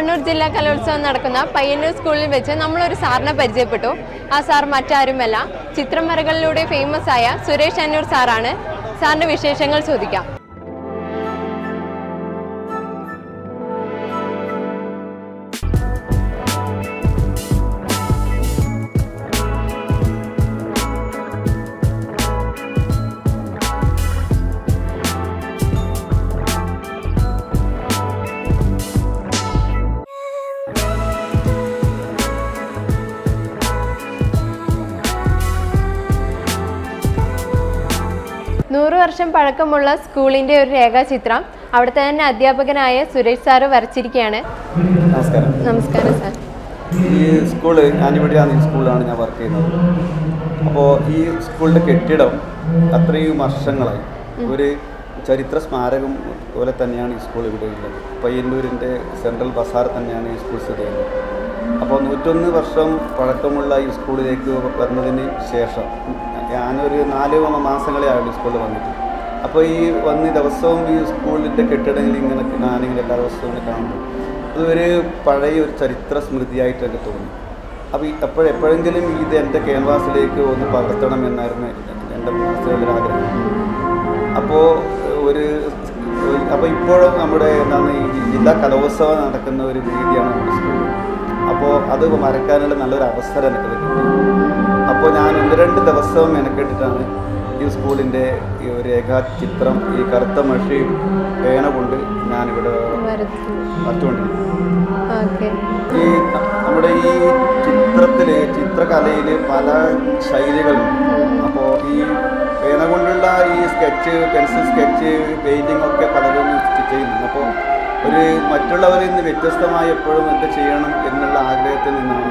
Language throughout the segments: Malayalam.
കണ്ണൂർ ജില്ലാ കലോത്സവം നടക്കുന്ന പയ്യന്നൂർ സ്കൂളിൽ വെച്ച് നമ്മളൊരു സാറിനെ പരിചയപ്പെട്ടു. ആ സാർ മറ്റാരുമല്ല. ചിത്രം വരകളിലൂടെ ഫേമസ് ആയ സുരേഷ് അന്നൂർ സാറാണ്. സാറിന്റെ വിശേഷങ്ങൾ ചോദിക്കാം. നൂറ് വർഷം പഴക്കമുള്ള സ്കൂളിന്റെ ഒരു രേഖാചിത്രം അവിടുത്തെ തന്നെ അധ്യാപകനായ സുരേഷ് സാറ് വരച്ചിരിക്കുകയാണ്. നമസ്കാരം. നമസ്കാരം സാർ. ഈ സ്കൂൾ ഞാനിവിടെയാണ് ഈ സ്കൂളിലാണ് ഞാൻ വർക്ക് ചെയ്യുന്നത്. അപ്പോൾ ഈ സ്കൂളിന്റെ കെട്ടിടം അത്രയും വർഷങ്ങളായി. ഒരു ചരിത്ര സ്മാരകം പോലെ തന്നെയാണ് ഈ സ്കൂൾ ഇവിടെ ഉള്ളത്. പയ്യന്നൂരിന്റെ സെൻട്രൽ ബസാർ തന്നെയാണ് ഈ സ്കൂൾ സ്ഥിതി ചെയ്യുന്നത്. അപ്പോൾ നൂറ്റൊന്ന് വർഷം പഴക്കമുള്ള ഈ സ്കൂളിലേക്ക് വന്നതിന് ശേഷം ഞാനൊരു നാല് മാസങ്ങളെ ആയുള്ളൂ സ്കൂളിൽ വന്നിട്ട്. അപ്പോൾ ഈ വന്ന് ദിവസവും ഈ സ്കൂളിന്റെ കെട്ടിടങ്ങളിൽ ഇങ്ങനെ ഞാനിങ്ങനെ എല്ലാ ദിവസവും കാണുമ്പോൾ അതൊരു പഴയ ഒരു ചരിത്ര സ്മൃതിയായിട്ട് എനിക്ക് തോന്നി. അപ്പോൾ എപ്പോഴും എപ്പോഴെങ്കിലും ഇത് എന്റെ ക്യാൻവാസിലേക്ക് ഒന്ന് പകർത്തണം എന്നായിരുന്നു എന്റെ മനസ്സിലൊരു ആഗ്രഹം. അപ്പോൾ ഒരു അപ്പോൾ ഇപ്പോഴും നമ്മുടെ എന്താണ് ഈ ജില്ലാ കലോത്സവം നടക്കുന്ന ഒരു രീതിയാണ് നമ്മുടെ സ്കൂൾ. അപ്പോൾ അത് മറക്കാനുള്ള നല്ലൊരു അവസരം എനിക്ക് കിട്ടി. അപ്പോൾ ഞാൻ ഒന്ന് രണ്ട് ദിവസവും മെനക്കെട്ടിട്ടാണ് ഈ സ്കൂളിന്റെ ഈ ഒരു രേഖാചിത്രം ഈ കറുത്ത മഷിയും പേന കൊണ്ട് ഞാനിവിടെ വരച്ചു. വരച്ചുകൊണ്ടിരിക്കുന്നു. ഓക്കെ. ഈ നമ്മുടെ ഈ ചിത്രത്തിൽ ചിത്രകലയിൽ പല ശൈലികളുണ്ട്. അപ്പോൾ ഈ പേന കൊണ്ടുള്ള ഈ സ്കെച്ച് പെൻസിൽ സ്കെച്ച് പെയിന്റിംഗ് ഒക്കെ പലരും ചെയ്യുന്നുണ്ട്. അപ്പോൾ ഒരു മറ്റുള്ളവരിൽ നിന്ന് വ്യത്യസ്തമായി എപ്പോഴും എന്ത് ചെയ്യണം എന്നുള്ള ആഗ്രഹത്തിൽ നിന്നാണ്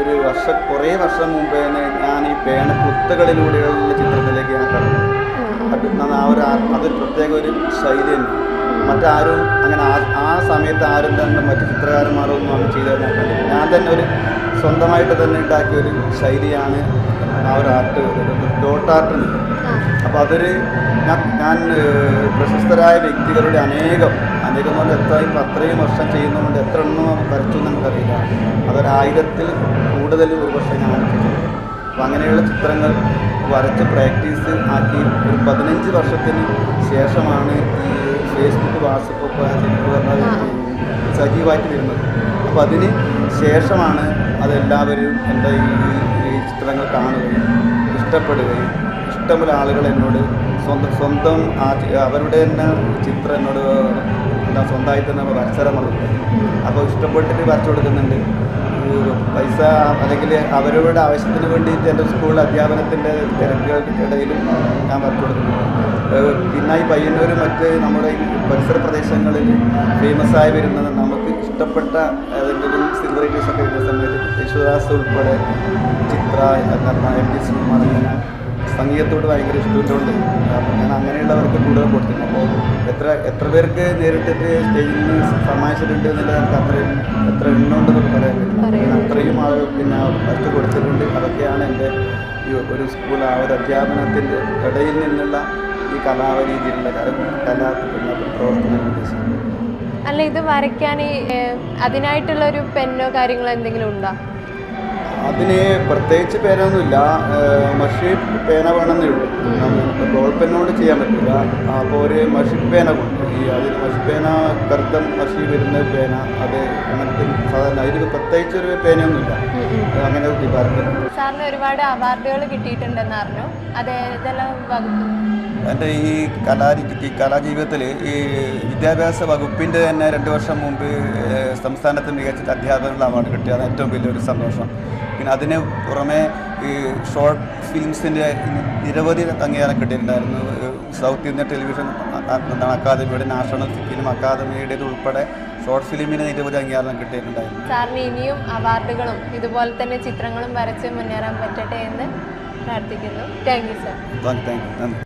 ഒരു വർഷ കുറേ വർഷം മുമ്പേ ഞാൻ ഈ പേന കുത്തുകളിലൂടെയുള്ള ചിത്രത്തിലേക്ക് ഞാൻ കടന്നു. അത് ആ ഒരു അതൊരു പ്രത്യേക ഒരു ശൈലി തന്നെ. മറ്റാരും അങ്ങനെ ആ ആ സമയത്ത് ആരും തന്നെ മറ്റു ചിത്രകാരന്മാരോ ഒന്നും അന്ന് ചെയ്തു തരാൻ ഞാൻ തന്നെ ഒരു സ്വന്തമായിട്ട് തന്നെ ഉണ്ടാക്കിയ ഒരു ശൈലിയാണ് ആ ഒരു ആർട്ട് ഡോട്ട് ആർട്ട് അപ്പോൾ അതൊരു ഞാൻ ഞാൻ പ്രശസ്തരായ വ്യക്തികളുടെ അനേകം അനേകം കൊണ്ട് എത്ര ഇപ്പം അത്രയും വർഷം ചെയ്യുന്നതുകൊണ്ട് എത്ര എണ്ണം വരച്ചു നമുക്കറിയില്ല. അതൊരായിരത്തിൽ കൂടുതൽ ഒരു വർഷം ഞാൻ അപ്പോൾ അങ്ങനെയുള്ള ചിത്രങ്ങൾ വരച്ച് പ്രാക്ടീസ് ആക്കി ഒരു പതിനഞ്ച് വർഷത്തിന് ശേഷമാണ് ഈ ഫേസ്ബുക്ക് വാട്സപ്പ് ഒക്കെ ശരിക്കും പറഞ്ഞാൽ സജീവമായിട്ട് വരുന്നത്. അപ്പോൾ അതിന് ശേഷമാണ് അതെല്ലാവരും എന്റെ ഈ ഈ ചിത്രങ്ങൾ കാണുകയും ഇഷ്ടപ്പെടുകയും ഇഷ്ടമുള്ള ആളുകൾ എന്നോട് സ്വന്തം സ്വന്തം ആ അവരുടെ തന്നെ ചിത്രം എന്നോട് എന്താ സ്വന്തമായി തന്നെ വരച്ചരം കൊടുക്കും അപ്പോൾ ഇഷ്ടപ്പെട്ടിട്ട് വരച്ചു കൊടുക്കുന്നുണ്ട്. പൈസ അല്ലെങ്കിൽ അവരവരുടെ ആവശ്യത്തിന് വേണ്ടിയിട്ട് എന്റെ സ്കൂൾ അധ്യാപനത്തിന്റെ തിരക്കുകൾക്കിടയിലും ഞാൻ വരച്ചു കൊടുക്കുന്നുണ്ട്. പിന്നെ ഈ മറ്റ് നമ്മുടെ പരിസര പ്രദേശങ്ങളിൽ ആയി വരുന്നത് നമുക്ക് ഇഷ്ടപ്പെട്ട ഏതെങ്കിലും സെലിബ്രിറ്റീസ് ഒക്കെ വരുന്ന സമയത്ത് യേശുദാസ് ഉൾപ്പെടെ ചിത്ര എന്താ എം ഇങ്ങനെ സംഗീതത്തോട് ഭയങ്കര ഇഷ്ടമുള്ളതുകൊണ്ട് അപ്പം ഞാൻ അങ്ങനെയുള്ളവർക്ക് കൂടുതൽ കൊടുത്തിട്ടുണ്ട്. അപ്പോൾ എത്ര എത്ര പേർക്ക് നേരിട്ടിട്ട് സ്റ്റേജിൽ നിന്ന് സമ്മാനിച്ചിട്ടുണ്ട് എന്നുള്ളത് നമുക്ക് അത്രയും എത്ര എണ്ണമുണ്ട് ഉണ്ടെന്നൊക്കെ പറയാൻ പറ്റില്ല. അത്രയും ആൾ പിന്നെ ഫസ്റ്റ് കൊടുത്തിട്ടുണ്ട്. അതൊക്കെയാണ് എന്റെ ഈ ഒരു സ്കൂൾ ആ ഒരു അധ്യാപനത്തിന്റെ ഇടയിൽ നിന്നുള്ള ഈ കലാരീതിയിലുള്ള കല കലാ പ്രവർത്തനം ഉദ്ദേശിക്കുന്നത് അല്ല ഇത് വരയ്ക്കാൻ അതിനായിട്ടുള്ള ഒരു പെന്നോ കാര്യങ്ങളോ എന്തെങ്കിലും ഉണ്ടോ? അതിന് പ്രത്യേകിച്ച് പേനൊന്നുമില്ല ഏഹ് മഷി പേന വേണമെന്നേ ഉള്ളൂ. ബോൾ പെന്നോട് ചെയ്യാൻ പറ്റില്ല അപ്പോൾ ഒരു മഷി പേന കൊണ്ട്. ഈ അതിന് മഷി പേന കറുത്ത മഷി വരുന്ന പേന അത് അങ്ങനത്തെ സാധാരണ അതിന് പ്രത്യേകിച്ച് ഒരു പേനയൊന്നുമില്ല. അങ്ങനെ അങ്ങനെ വിഭാഗത്തിൽ സാറിന് ഒരുപാട് അവാർഡുകൾ കിട്ടിയിട്ടുണ്ടെന്ന് അറിഞ്ഞു. അത് ഏതെല്ലാം വകുപ്പ്? എന്റെ ഈ കലാ കലാജീവിതത്തിൽ ഈ വിദ്യാഭ്യാസ വകുപ്പിന്റെ തന്നെ രണ്ട് വർഷം മുമ്പ് സംസ്ഥാനത്ത് മികച്ച അധ്യാപകനുള്ള അവാർഡ് കിട്ടിയതാണ് ഏറ്റവും വലിയൊരു സന്തോഷം. പിന്നെ അതിന് പുറമെ ഈ ഷോർട്ട് ഫിലിംസിന്റെ നിരവധി അംഗീകാരം കിട്ടിയിട്ടുണ്ടായിരുന്നു. സൗത്ത് ഇന്ത്യൻ ടെലിവിഷൻ അക്കാദമിയുടെ നാഷണൽ ഫിലിം അക്കാദമിയുടേത് ഉൾപ്പെടെ ഷോർട്ട് ഫിലിമിന് നിരവധി അംഗീകാരം കിട്ടിയിട്ടുണ്ടായിരുന്നു. സാറിന് ഇനിയും അവാർഡുകളും ഇതുപോലെ തന്നെ ചിത്രങ്ങളും വരച്ച് മുന്നേറാൻ പറ്റട്ടെ എന്ന് പ്രാർത്ഥിക്കുന്നു. Thank you sir. Thank you. നന്ദി.